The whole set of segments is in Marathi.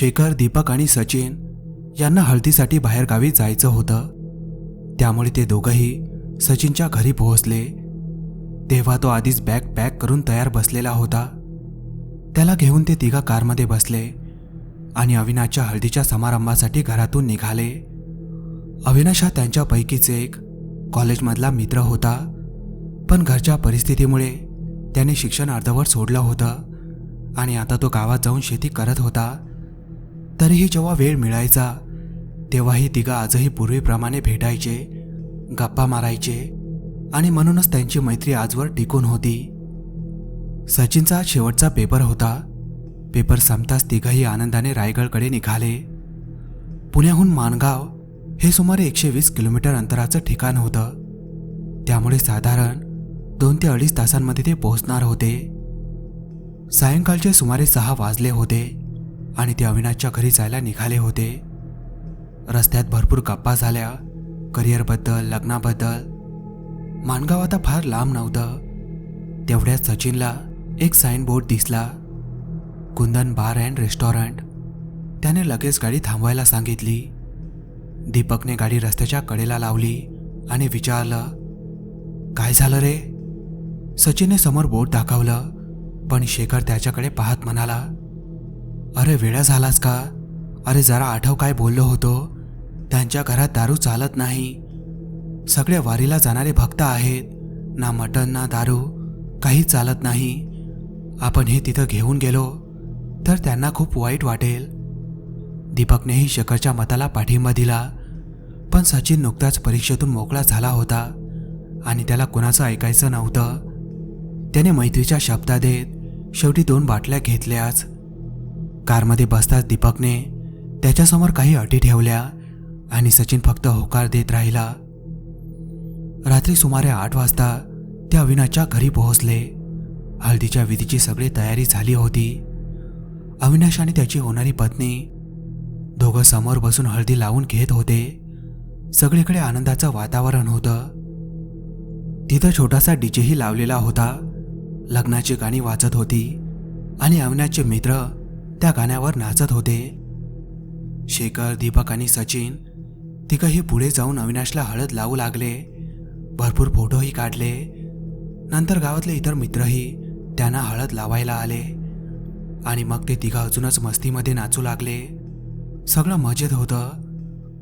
शेखर दीपक आणि सचिन यांना हळदीसाठी बाहेरगावी जायचं होतं. त्यामुळे ते दोघंही सचिनच्या घरी पोहोचले. तेव्हा तो आधीच बॅग पॅक करून तयार बसलेला होता. त्याला घेऊन ते तिघा कारमध्ये बसले आणि अविनाशच्या हळदीच्या समारंभासाठी घरातून निघाले. अविनाश हा त्यांच्यापैकीच एक कॉलेजमधला मित्र होता पण घरच्या परिस्थितीमुळे त्याने शिक्षण अर्धवर सोडलं होतं आणि आता तो गावात जाऊन शेती करत होता. तरीही जेव्हा वेळ मिळायचा तेव्हाही तिघं आजही पूर्वीप्रमाणे भेटायचे गप्पा मारायचे आणि म्हणूनच त्यांची मैत्री आजवर टिकून होती. सचिनचा शेवटचा पेपर होता. पेपर संपताच तिघंही आनंदाने रायगडकडे निघाले. पुण्याहून माणगाव हे सुमारे एकशे वीस किलोमीटर अंतराचं ठिकाण होतं. त्यामुळे साधारण दोन ते अडीच तासांमध्ये ते पोहोचणार होते. सायंकाळचे सुमारे सहा वाजले होते. आणि ते अविनाशच्या घरी जायला निघाले होते. रस्त्यात भरपूर गप्पा झाल्या करिअरबद्दल लग्नाबद्दल. माणगाव आता फार लांब नव्हतं. तेवढ्यात सचिनला एक साईन बोर्ड दिसला. Kundan bar and restaurant. त्याने लगेच गाडी थांबवायला सांगितली. दीपकने गाडी रस्त्याच्या कडेला लावली आणि विचारलं काय झालं रे? सचिनने समोर बोट दाखवलं पण शेखर त्याच्याकडे पाहत म्हणाला अरे वेळा झालास का? अरे जरा आठव काय बोललो होतो? त्यांच्या घरात दारू चालत नाही. सगळे वारीला जाणारे भक्त आहेत. ना मटण ना दारू. काही चालत नाही. आपण हे तिथं घेऊन गेलो तर त्यांना खूप वाईट वाटेल. दीपकनेही शेखरच्या मताला पाठिंबा दिला. पण सचिन नुकताच परीक्षेतून मोकळा झाला होता आणि त्याला कुणाचं ऐकायचं नव्हतं. त्याने मैत्रीच्या शब्दा देत शेवटी दोन बाटल्या घेतल्याच. कारमध्ये बसताच दीपकने. त्याच्यासमोर काही अटी ठेवल्या आणि सचिन फक्त होकार देत राहिला. रात्री सुमारे आठ वाजता ते अविनाशच्या घरी पोहोचले. हळदीच्या विधीची सगळी तयारी झाली होती. अविनाश आणि त्याची होणारी पत्नी दोघं समोर बसून हळदी लावून घेत होते. सगळीकडे आनंदाचं वातावरण होतं. तिथं छोटासा डीजेही लावलेला होता. लग्नाची गाणी वाचत होती आणि अविनाशचे मित्र त्या गाण्यावर नाचत होते. शेखर दीपक आणि सचिन तिघंही पुढे जाऊन अविनाशला हळद लावू लागले. भरपूर फोटोही काढले. नंतर गावातले इतर मित्रही त्यांना हळद लावायला आले. आणि मग ते तिघं अजूनच मस्तीमध्ये नाचू लागले. सगळं मजेत होतं.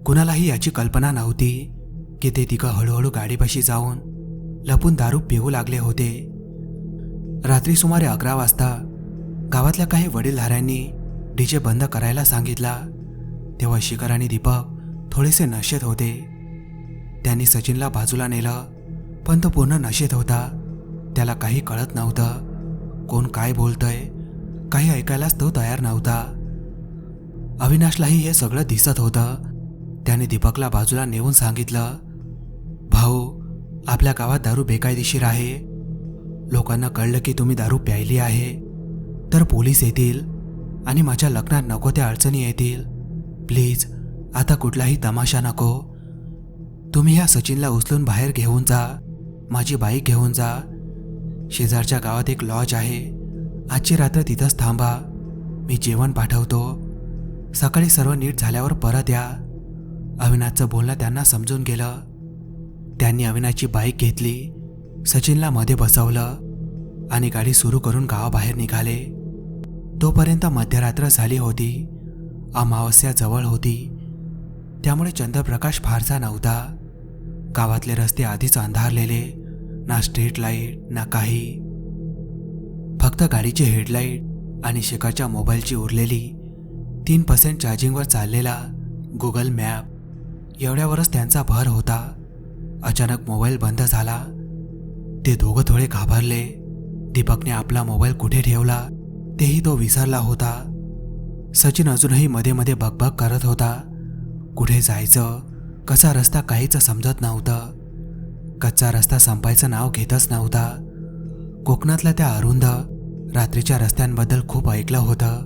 कुणालाही याची कल्पना नव्हती की ते तिघं हळूहळू गाडीपाशी जाऊन लपून दारू पिऊ लागले होते. रात्री सुमारे अकरा वाजता गावातल्या काही वडीलधाऱ्यांनी डीजे बंद करायला सांगितला. तेव्हा शिखर आणि दीपक थोडेसे नशेत होते. त्यांनी सचिनला बाजूला नेलं पण तो पूर्ण नशेत होता. त्याला काही कळत नव्हतं. कोण काय बोलतंय काही ऐकायलाच तो तयार नव्हता. अविनाशलाही हे सगळं दिसत होतं. त्याने दीपकला बाजूला नेऊन सांगितलं भाऊ आपल्या गावात दारू बेकायदेशीर आहे. लोकांना कळलं की तुम्ही दारू प्यायली आहे. तर पोलीस येतील आणि माझ्या लग्नात नको त्या अडचणी येतील. प्लीज आता कुठलाही तमाशा नको. तुम्ही ह्या सचिनला उचलून बाहेर घेऊन जा. माझी बाईक घेऊन जा. शेजारच्या गावात एक लॉज आहे. आजची रात्र तिथंच थांबा. मी जेवण पाठवतो. सकाळी सर्व नीट झाल्यावर परत या. अविनाशचं बोलणं त्यांना समजून गेलं. त्यांनी अविनाशची बाईक घेतली. सचिनला मध्ये बसवलं. आणि गाडी सुरू करून गावाबाहेर निघाले. तोपर्यंत मध्यरात्र झाली होती. अमावस्या जवळ होती. त्यामुळे चंद्रप्रकाश फारसा नव्हता. गावातले रस्ते आधीच अंधारलेले ना स्ट्रीट लाइट ना काही. फक्त गाडीची हेडलाईट आणि शेखरच्या मोबाईलची उरलेली तीन पर्सेंट चार्जिंगवर चाललेला गुगल मॅप एवढ्यावरच त्यांचा भर होता. अचानक मोबाईल बंद झाला. ते दोघं थोडे घाबरले. दीपकने आपला मोबाईल कुठे ठेवला? तेही तो विसरला होता. सचिन अजूनही मध्ये मध्ये भगभग करत होता. कुठे जायचं? कसा रस्ता काहीच समजत नव्हतं. कच्चा रस्ता संपायचं नाव घेतच नव्हता. कोकणातल्या त्या अरुंद रात्रीच्या रस्त्यांबद्दल खूप ऐकलं होतं.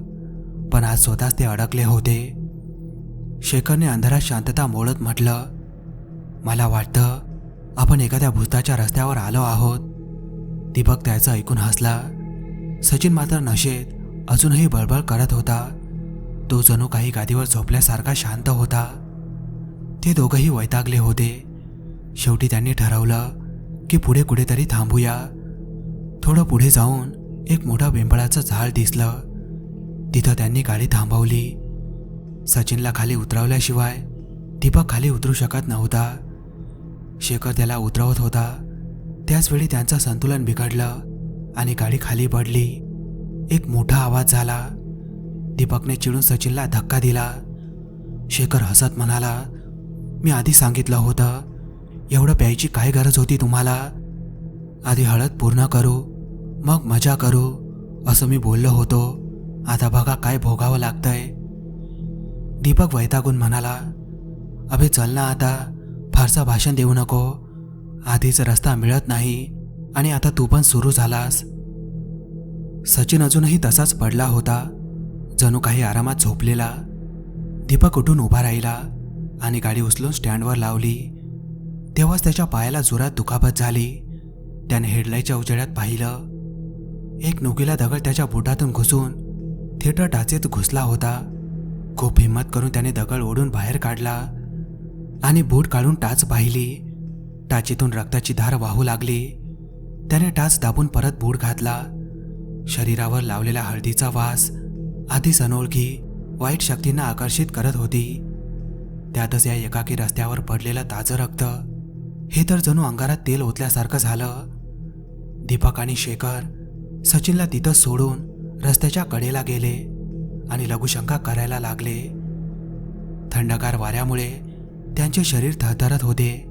पण आज स्वतःच ते अडकले होते. शेखरने अंधारात शांतता मोडत म्हटलं मला वाटतं आपण एखाद्या भूताच्या रस्त्यावर आलो आहोत. दीपक त्याचं ऐकून हसला. सचिन मात्र नशेत अजूनही बळबळ करत होता. तो जणू काही गादीवर झोपल्यासारखा शांत होता. ते दोघंही वैतागले होते. शेवटी त्यांनी ठरवलं की पुढे कुठेतरी थांबूया. थोडं पुढे जाऊन एक मोठं पिंपळाचं झाड दिसलं. तिथं त्यांनी गाडी थांबवली. सचिनला खाली उतरवल्याशिवाय दीपक खाली उतरू शकत नव्हता. शेखर त्याला उतरवत होता. त्याचवेळी त्यांचं संतुलन बिघडलं. आणि गाडी खाली पडली. एक मोठा आवाज झाला. दीपकने चिडून सचिनला धक्का दिला. शेखर हसत म्हणाला मी आधी सांगितलं होतं. एवढं प्यायची काय गरज होती तुम्हाला? आधी हळद पूर्ण करू मग मजा करू असं मी बोललो होतो. आता बघा काय भोगावं लागतंय. दीपक वैतागून म्हणाला अभे चल ना आता. फारसा भाषण देऊ नको. आधीच रस्ता मिळत नाही. आणि आता तू पण सुरू झालास. सचिन अजूनही तसाच पडला होता. जणू काही आरामात झोपलेला. दीपक उठून उभा राहिला आणि गाडी उचलून स्टँडवर लावली. तेव्हाच त्याच्या पायाला जोरात दुखापत झाली. त्याने हेडलाईटच्या उजेड्यात पाहिलं. एक नुकीला दगड त्याच्या बोटातून घुसून थिएटर टाचेत घुसला होता. खूप हिंमत करून त्याने दगड ओढून बाहेर काढला आणि बूट काढून टाच पाहिली. टाचेतून रक्ताची धार वाहू लागली. त्याने टाच दाबून परत बूट घातला. शरीरावर लावलेला हळदीचा वास आधीच अनोळखी वाईट शक्तींना आकर्षित करत होती. त्यातच या एकाकी रस्त्यावर पडलेलं ताजं रक्त हे तर जणू अंगारात तेल ओतल्यासारखं झालं. दीपक आणि शेखर सचिनला तिथं सोडून रस्त्याच्या कडेला गेले आणि लघुशंका करायला लागले. थंडगार वाऱ्यामुळे त्यांचे शरीर थरथरत होते.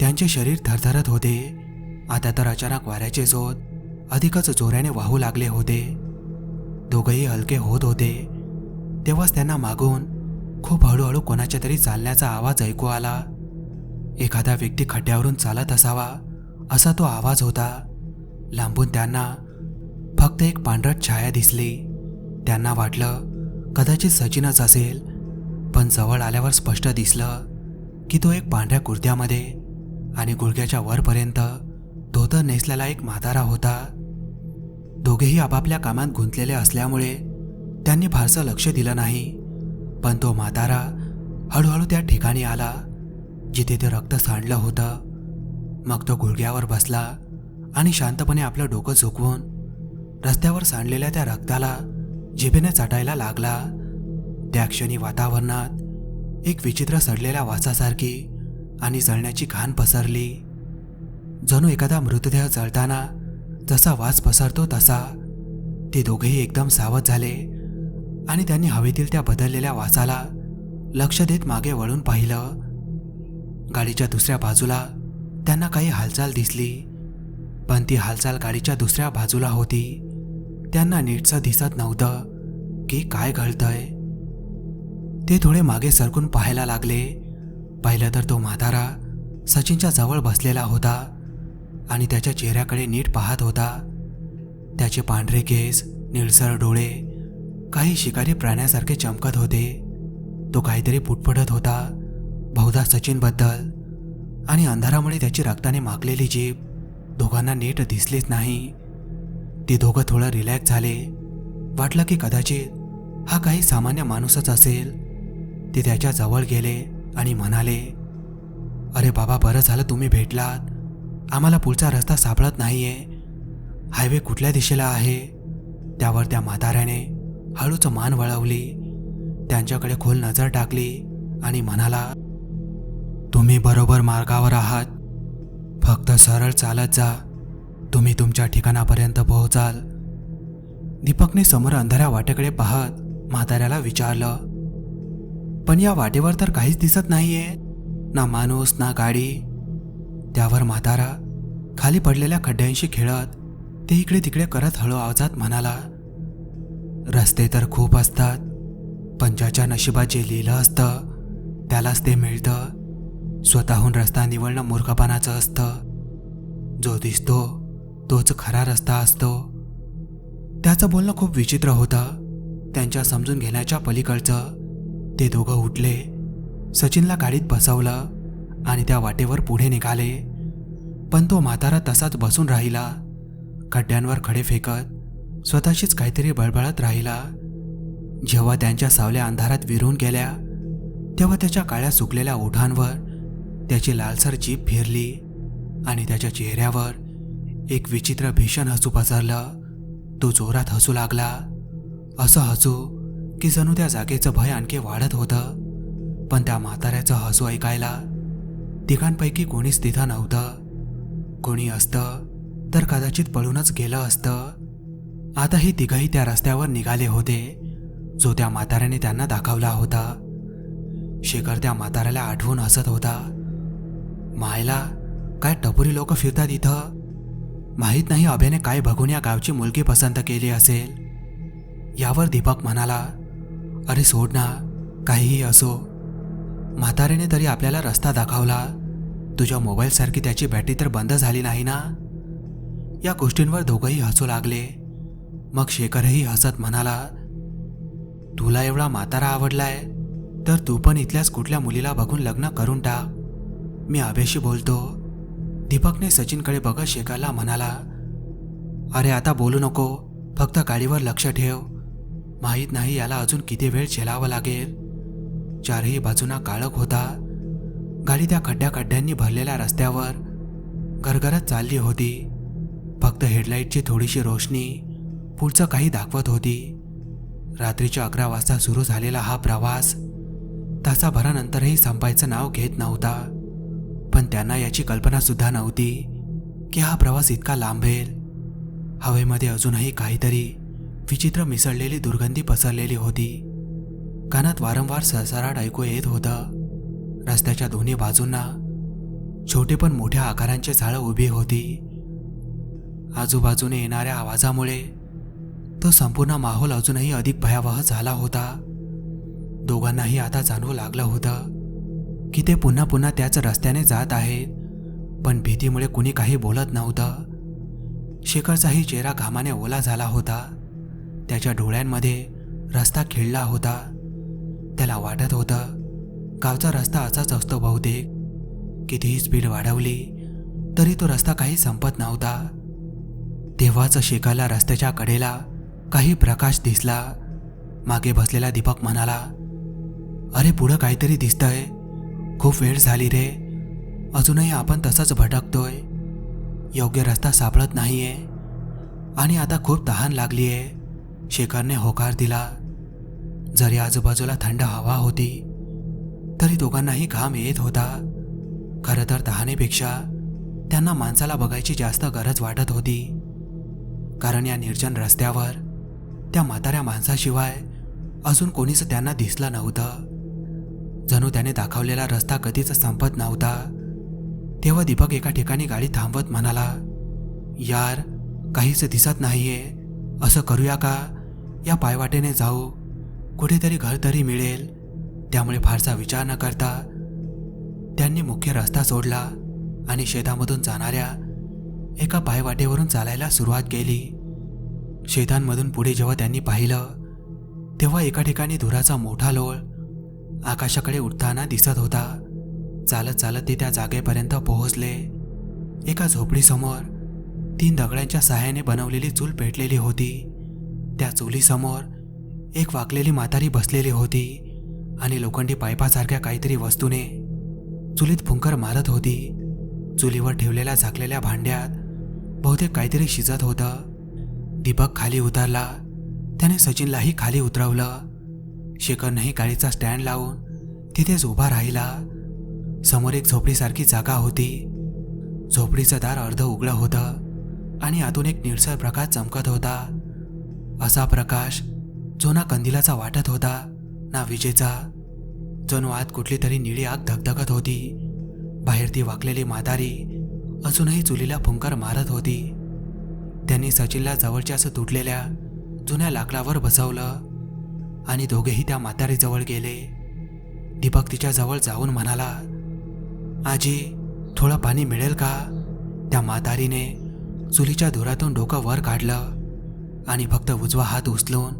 त्यांचे शरीर थरथरत होते. आता तर अचानक वाऱ्याचे जोत अधिकच जोराने वाहू लागले होते. दोघंही हलके होत होते. तेव्हाच त्यांना मागून खूप हळूहळू कोणाच्या तरी चालण्याचा आवाज ऐकू आला. एखादा व्यक्ती खड्ड्यावरून चालत असावा असा तो आवाज होता. लांबून त्यांना फक्त एक पांढरट छाया दिसली. त्यांना वाटलं कदाचित सचिनच असेल पण जवळ आल्यावर स्पष्ट दिसलं की तो एक पांढऱ्या कुर्त्यामध्ये आणि गुडघ्याच्या वरपर्यंत धोतर नेसलेला एक म्हातारा होता. दोघेही आपापल्या कामात गुंतलेले असल्यामुळे त्यांनी फारसं लक्ष दिलं नाही. पण तो म्हातारा हळूहळू त्या ठिकाणी आला जिथे ते रक्त सांडलं होतं. मग तो गुडघ्यावर बसला आणि शांतपणे आपलं डोकं झुकवून रस्त्यावर सांडलेल्या त्या रक्ताला जिभेने चाटायला लागला. त्या क्षणी वातावरणात एक विचित्र सडलेल्या वासासारखी आणि जळण्याची घाण पसरली. जणू एखादा मृतदेह जळताना जसा वास पसरतो तसा ते दोघेही एकदम सावध झाले आणि त्यांनी हवेतील त्या बदललेल्या वासाला लक्ष देत मागे वळून पाहिलं. गाडीच्या दुसऱ्या बाजूला त्यांना काही हालचाल दिसली. पण ती हालचाल गाडीच्या दुसऱ्या बाजूला होती. त्यांना नीटसं दिसत नव्हतं की काय घडतंय. ते थोडे मागे सरकून पाहायला लागले. पाहिलं तर तो म्हातारा सचिनच्या जवळ बसलेला होता. आणि त्याच्या चेहऱ्याकडे नीट पाहत होता. त्याचे पांढरे केस निळसर डोळे काही शिकारी प्राण्यासारखे चमकत होते. तो काहीतरी पुटपटत होता बहुधा सचिनबद्दल. आणि अंधारामुळे त्याची रक्ताने मागलेली जीभ दोघांना नीट दिसलीच नाही. ते दोघं थोडं रिलॅक्स झाले. वाटलं की कदाचित हा काही सामान्य माणूसच असेल. ते त्याच्याजवळ गेले आणि म्हणाले अरे बाबा बरं झालं तुम्ही भेटलात. आम्हाला पुढचा रस्ता सापडत नाहीये. हायवे कुठल्या दिशेला आहे? त्यावर त्या म्हाताऱ्याने हळूच मान वळवली. त्यांच्याकडे खोल नजर टाकली आणि म्हणाला तुम्ही बरोबर मार्गावर आहात. फक्त सरळ चालत जा. तुम्ही तुमच्या ठिकाणापर्यंत पोहोचाल. दीपकने समोर अंधाऱ्या वाटेकडे पाहत म्हाताऱ्याला विचारलं पण या वाटेवर तर काहीच दिसत नाहीये. ना माणूस ना गाडी त्यावर म्हातारा खाली पडलेल्या खड्ड्यांशी खेळत ते इकडे तिकडे करत हळू आवाजात म्हणाला रस्ते तर खूप असतात पंचाच्या नशिबात जे लिहिलं असतं त्यालाच ते मिळतं. स्वतःहून रस्ता निवडणं मूर्खपणाचं असतं. जो दिसतो तोच खरा रस्ता असतो. त्याचं बोलणं खूप विचित्र होतं. त्यांच्या समजून घेण्याच्या पलीकडचं ते दोघं उठले. सचिनला गाडीत बसवलं. आणि त्या वाटेवर पुढे निघाले. पण तो म्हातारा तसाच बसून राहिला. खड्ड्यांवर खडे फेकत स्वतःशीच काहीतरी बळबळत राहिला. जेव्हा त्यांच्या सावल्या अंधारात विरून गेल्या तेव्हा त्याच्या काळ्या सुकलेल्या ओठांवर त्याची लालसर जीप फिरली आणि त्याच्या चेहऱ्यावर एक विचित्र भीषण हसू पसरलं. तो जोरात हसू लागला. असं हसू की जणू त्या जागेचं भय आणखी वाढत होतं. पण त्या म्हाताऱ्याचं हसू ऐकायला तिघांपैकी कोणीच तिथं नव्हतं. कोणी असतं तर कदाचित पळूनच गेलं असतं. आता हे तिघही त्या रस्त्यावर निघाले होते जो त्या म्हाताऱ्याने त्यांना दाखवला होता. शेखर त्या म्हाताऱ्याला आठवून हसत होता. मायला काय टपुरी लोक फिरतात इथं? माहीत नाही अभ्याने काय बघून या गावची मुलगी पसंत केली असेल. यावर दीपक म्हणाला अरे सोड ना काहीही असो. म्हाताऱ्याने तरी आपल्याला रस्ता दाखवला. तुझ्या मोबाईलसारखी त्याची बॅटरी तर बंद झाली नाही ना? या गोष्टींवर दोघंही हसू लागले. मग शेखरही हसत म्हणाला तुला एवढा म्हातारा आवडलाय तर तू पण इथल्याच कुठल्या मुलीला बघून लग्न करून टाक. मी अभेशी बोलतो. दीपकने सचिनकडे बघत शेखरला म्हणाला अरे आता बोलू नको फक्त गाडीवर लक्ष ठेव. माहीत नाही याला अजून किती वेळ झेलावं लागेल. चारही बाजूंना काळख होता. गाडी त्या खड्ड्या खड्ड्यांनी भरलेल्या रस्त्यावर गरगरत चालली होती. फक्त हेडलाईटची थोडीशी रोशनी पुढचं काही दाखवत होती. रात्रीच्या अकरा वाजता सुरू झालेला हा प्रवास तासाभरानंतरही संपायचं नाव घेत नव्हता. पण त्यांना याची कल्पना सुद्धा नव्हती की हा प्रवास इतका लांबेल. हवेमध्ये अजूनही काहीतरी विचित्र मिसळलेली दुर्गंधी पसरलेली होती. कानात वारंवार सरसराट ऐकू येत होतं. रस्त्याच्या दोन्ही बाजूंना छोटे पण मोठ्या आकारांचे झाडं उभी होती. आजूबाजूने येणाऱ्या आवाजामुळे तो संपूर्ण माहोल अजूनही अधिक भयावह झाला होता. दोघांनाही आता जाणवू लागलं होतं की ते पुन्हा पुन्हा त्याच रस्त्याने जात आहेत पण भीतीमुळे कुणी काही बोलत नव्हतं. शेखरचाही चेहरा घामाने ओला झाला होता. त्याच्या डोळ्यांमध्ये रस्ता खिळला होता. त्याला वाटत होतं गावचा रस्ता असाच असतो बहुतेक. कितीही स्पीड वाढवली तरी तो रस्ता काही संपत नव्हता. तेव्हाच शेखरला रस्त्याच्या कडेला काही प्रकाश दिसला. मागे बसलेला दीपक म्हणाला अरे पुढं काहीतरी दिसतंय. खूप वेळ झाली रे. अजूनही आपण तसंच भटकतोय. योग्य रस्ता सापडत नाहीये. आणि आता खूप तहान लागलीये. शेखरने होकार दिला. जरी आजूबाजूला थंड हवा होती तरी दोघांनाही घाम येत होता. खरं तर तहानेपेक्षा त्यांना माणसाला बघायची जास्त गरज वाटत होती. कारण या निर्जन रस्त्यावर त्या म्हाताऱ्या माणसाशिवाय अजून कोणीच त्यांना दिसलं नव्हतं. जणू त्याने दाखवलेला रस्ता कधीच संपत नव्हता. तेव्हा दीपक एका ठिकाणी गाडी थांबवत म्हणाला यार काहीच दिसत नाहीये. असं करूया का? या पायवाटेने जाऊ. कुठेतरी घर तरी मिळेल. त्यामुळे फारसा विचार न करता त्यांनी मुख्य रस्ता सोडला आणि शेतामधून जाणाऱ्या एका पायवाटेवरून चालायला सुरुवात केली. शेतांमधून पुढे जेव्हा त्यांनी पाहिलं तेव्हा एका ठिकाणी धुराचा मोठा लोळ आकाशाकडे उठताना दिसत होता. चालत चालत ते त्या जागेपर्यंत पोहोचले. एका झोपडीसमोर तीन दगडांच्या सहाय्याने बनवलेली चूल पेटलेली होती. त्या चुलीसमोर एक वाकलेली म्हातारी बसलेली होती. आणि लोखंडी पायपासारख्या काहीतरी वस्तूने चुलीत फुंकर मारत होती. चुलीवर ठेवलेल्या झाकलेल्या भांड्यात बहुतेक काहीतरी शिजत होतं. दीपक खाली उतरला. त्याने सचिनलाही खाली उतरवलं. शेखरनंही गाडीचा स्टँड लावून तिथेच उभा राहिला. समोर एक झोपडीसारखी जागा होती. झोपडीचं दार अर्ध उघडं होतं आणि आतून एक निळसर प्रकाश चमकत होता. असा प्रकाश जुना कंदिलाचा वाटत होता. ना विजेचा. जणू आत कुठली तरी निळी आग धगधगत होती. बाहेर ती वाकलेली म्हातारी अजूनही चुलीला फुंकर मारत होती. त्यांनी सचिनला जवळच्याच तुटलेल्या जुन्या लाकडावर बसवलं आणि दोघेही त्या म्हातारीजवळ गेले. दीपक तिच्या जवळ जाऊन म्हणाला आजी थोडं पाणी मिळेल का? त्या म्हातारीने चुलीच्या धुरातून डोकं वर काढलं आणि फक्त उजवा हात उचलून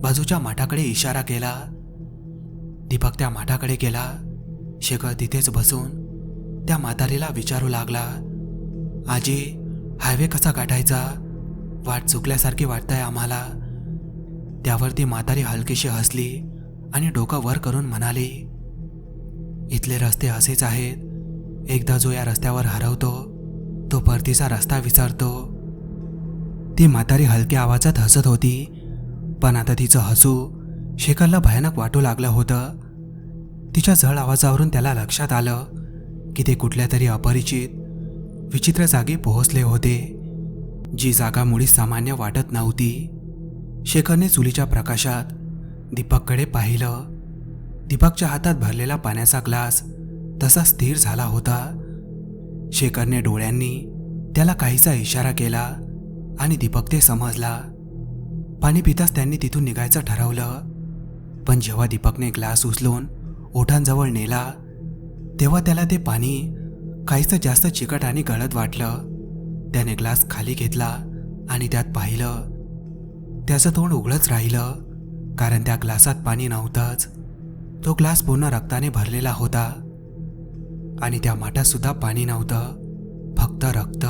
बाजूच्या माठाकडे इशारा केला दीपक त्या माठाकडे गेला. शेखर तिथेच बसून त्या म्हातारीला विचारू लागला. आजी हायवे कसा गाठायचा? वाट चुकल्यासारखी वाटतंय आम्हाला. त्यावर ती म्हातारी हलकीशी हसली आणि डोकं वर करून म्हणाली इथले रस्ते असेच आहेत. एकदा जो या रस्त्यावर हरवतो तो परतीचा रस्ता विसरतो. ती म्हातारी हलक्या आवाजात हसत होती पण आता तिचं हसू शेखरला भयानक वाटू लागलं होतं. तिच्या जळ आवाजावरून त्याला लक्षात आलं की ते कुठल्या तरी अपरिचित विचित्र जागी पोहोचले होते. जी जागा मुळीच सामान्य वाटत नव्हती. शेखरने चुलीच्या प्रकाशात दीपककडे पाहिलं. दीपकच्या हातात भरलेला पाण्याचा ग्लास तसा स्थिर झाला होता. शेखरने डोळ्यांनी त्याला काहीसा इशारा केला आणि दीपक ते समजला. पाणी पिताच त्यांनी तिथून निघायचं ठरवलं. पण जेव्हा दीपकने ग्लास उचलून ओठांजवळ नेला तेव्हा त्याला ते पाणी काहीसं जास्त चिकट आणि गळत वाटलं. त्याने ग्लास खाली घेतला आणि त्यात पाहिलं त्याचं तोंड उघडच राहिलं कारण त्या ग्लासात पाणी नव्हतंच. तो ग्लास पूर्ण रक्ताने भरलेला होता आणि त्या माठातसुद्धा पाणी नव्हतं फक्त रक्त.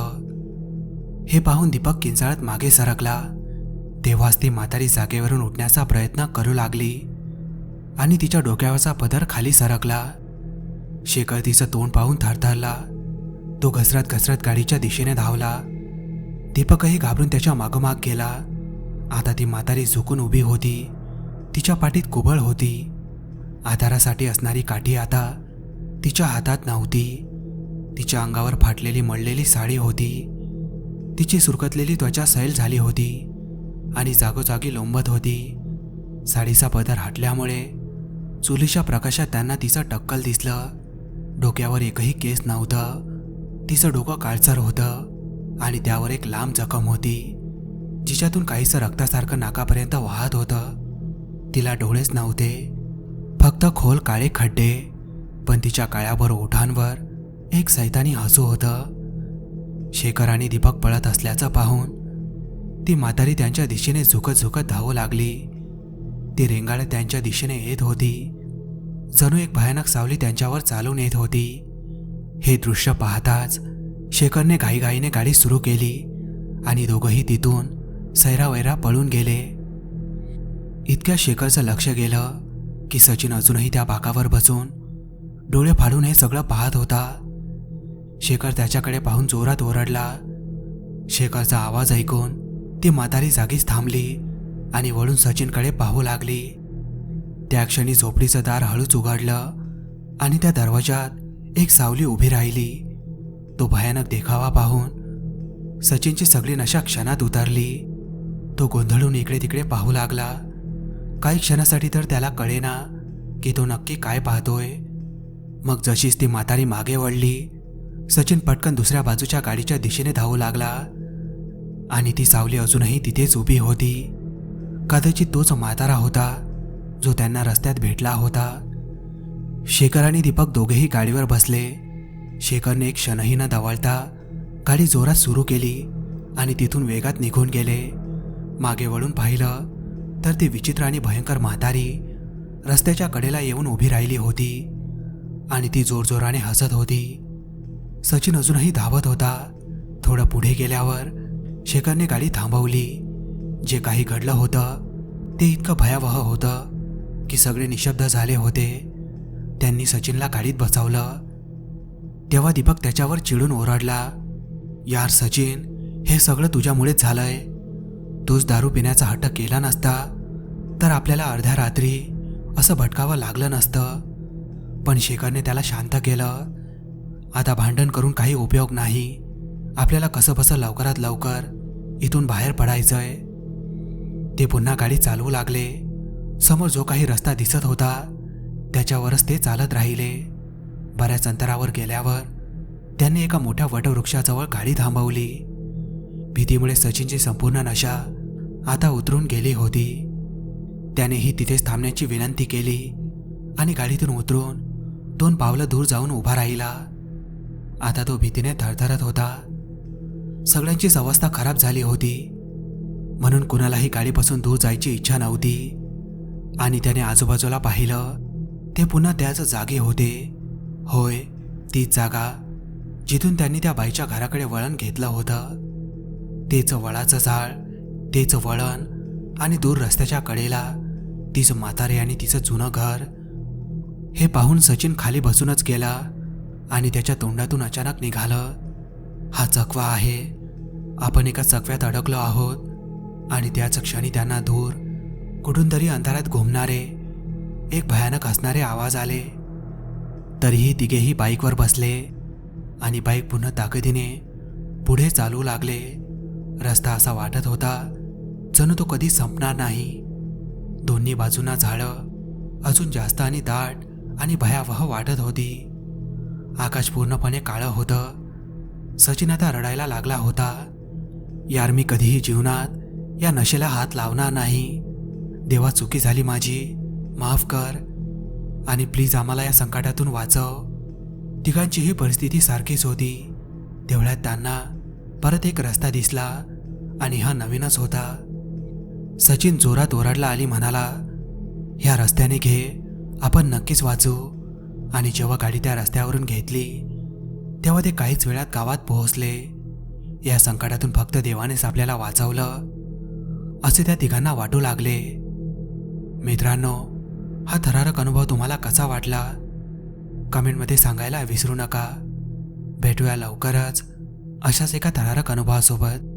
हे पाहून दीपक किंचाळत मागे सरकला. तेव्हाच ती म्हातारी जागेवरून उठण्याचा प्रयत्न करू लागली. आणि तिच्या डोक्यावरचा पदर खाली सरकला. शेखर तिचं तोंड पाहून थरथरला. तो घसरत घसरत गाडीच्या दिशेने धावला. दीपकही घाबरून त्याच्या मागोमाग गेला. आता ती म्हातारी झुकून उभी होती. तिच्या पाठीत कुबळ होती. आधारासाठी असणारी काठी आता तिच्या हातात नव्हती. तिच्या अंगावर फाटलेली मळलेली साडी होती. तिची सुरकतलेली त्वचा सैल झाली होती आणि जागोजागी लोंबत होती. साडीचा पदर हटल्यामुळे चुलीच्या प्रकाशात त्यांना तिचं टक्कल दिसलं. डोक्यावर एकही केस नव्हतं. तिचं डोकं काळसर होतं आणि त्यावर एक लांब जखम होती जिच्यातून काहीसं रक्तासारखं नाकापर्यंत वाहत होतं. तिला डोळेच नव्हते. फक्त खोल काळे खड्डे पण तिच्या काळ्याभर ओठांवर एक सैतानी हसू होतं. शेखर आणि दीपक पळत असल्याचं पाहून ती म्हातारी त्यांच्या दिशेने झुकत झुकत धावू लागली. ती रेंगाळ त्यांच्या दिशेने येत होती. जणू एक भयानक सावली त्यांच्यावर चालून येत होती. हे दृश्य पाहताच शेखरने घाईघाईने गाडी सुरू केली आणि दोघंही तिथून सैरावैरा पळून गेले. इतक्या शेखरचं लक्ष गेलं की सचिन अजूनही त्या बाकावर बसून डोळे फाडून हे सगळं पाहत होता. शेखर त्याच्याकडे पाहून जोरात ओरडला. शेखरचा आवाज ऐकून ती म्हातारी जागीच थांबली. आणि वळून सचिनकडे पाहू लागली. त्या क्षणी झोपडीचं दार हळूच उघडलं आणि त्या दरवाजात एक सावली उभी राहिली. तो भयानक देखावा पाहून सचिनची सगळी नशा क्षणात उतरली. तो गोंधळून इकडे तिकडे पाहू लागला. काही क्षणासाठी तर त्याला कळेना की तो नक्की काय पाहतोय. मग जशीच ती म्हातारी मागे वळली सचिन पटकन दुसऱ्या बाजूच्या गाडीच्या दिशेने धावू लागला आणि ती सावली अजूनही तिथेच उभी होती. कदाचित तोच म्हातारा होता जो त्यांना रस्त्यात भेटला होता. शेखर आणि दीपक दोघेही गाडीवर बसले. शेखरने एक क्षणही न दवळता गाडी जोरात सुरू केली आणि तिथून वेगात निघून गेले. मागे वळून पाहिलं तर ती विचित्र आणि भयंकर म्हातारी रस्त्याच्या कडेला येऊन उभी राहिली होती आणि ती जोरजोराने हसत होती. सचिन अजूनही धावत होता. थोडं पुढे गेल्यावर शेखरने गाडी थांबवली. जे काही घडलं होतं ते इतकं भयावह होतं की सगळे निशब्द झाले होते. त्यांनी सचिनला गाडीत बसवलं. तेव्हा दीपक त्याच्यावर चिडून ओरडला यार सचिन हे सगळं तुझ्यामुळेच झालंय. तूच दारू पिण्याचा हट्ट केला नसता तर आपल्याला अर्ध्या रात्री असं भटकावं लागलं नसतं. पण शेखरने त्याला शांत केलं. आता भांडण करून काही उपयोग नाही. आपल्याला कसं बसं लवकरात लवकर इथून बाहेर पडायचंय. ते पुन्हा गाडी चालवू लागले. समोर जो काही रस्ता दिसत होता त्याच्यावरच ते चालत राहिले. बऱ्याच अंतरावर गेल्यावर त्यांनी एका मोठ्या वटवृक्षाजवळ गाडी थांबवली. भीतीमुळे सचिनची संपूर्ण नशा आता उतरून गेली होती. त्यानेही तिथेच थांबण्याची विनंती केली आणि गाडीतून उतरून दोन पावलं दूर जाऊन उभा राहिला. आता तो भीतीने थरथरत होता. सगळ्यांचीच अवस्था खराब झाली होती. म्हणून कुणालाही गाडीपासून दूर जायची इच्छा नव्हती. आणि त्याने आजूबाजूला पाहिलं ते पुन्हा त्याच जागे होते. होय तीच जागा जिथून त्यांनी त्या बाईच्या घराकडे वळण घेतलं होतं. तेच वळाचं झाड तेच वळण आणि दूर रस्त्याच्या कडेला तिचं म्हातारे आणि तिचं जुनं घर. हे पाहून सचिन खाली बसूनच गेला आणि त्याच्या तोंडातून अचानक निघालं हा चकवा आहे. आपण एका चकव्यात अडकलो आहोत. आणि त्याच क्षणी त्यांना दूर कुठून तरी अंधारात घुमणारे एक भयानक हसणारे आवाज आले. तरीही तिघेही बाईकवर बसले आणि बाईक पुन्हा ताकदीने पुढे चालू लागले. रस्ता असा वाटत होता जणू तो कधी संपणार नाही. दोन्ही बाजूंना झाडं अजून जास्त आणि दाट आणि भयावह वाटत होती. आकाश पूर्णपणे काळं होतं. सचिन आता रडायला लागला होता. यार मी कधीही जीवनात या नशेला हात लावणार नाही. देवा चुकी झाली माझी. माफ कर. आणि प्लीज आम्हाला या संकटातून वाचव. तिघांचीही परिस्थिती सारखीच होती. तेवढ्यात त्यांना परत एक रस्ता दिसला आणि हा नवीनच होता. सचिन जोरात ओरडला आणि म्हणाला ह्या रस्त्याने घे. आपण नक्कीच वाचू. आणि जेव्हा गाडी त्या रस्त्यावरून घेतली तेव्हा ते काहीच वेळात गावात पोहोचले. या संकटातून फक्त देवानेच आपल्याला वाचवलं. असे त्या तिघांना वाटू लागले. मित्रांनो हा थरारक अनुभव तुम्हाला कसा वाटला? कमेंटमध्ये सांगायला विसरू नका. भेटूया लवकरच अशाच एका थरारक अनुभवासोबत.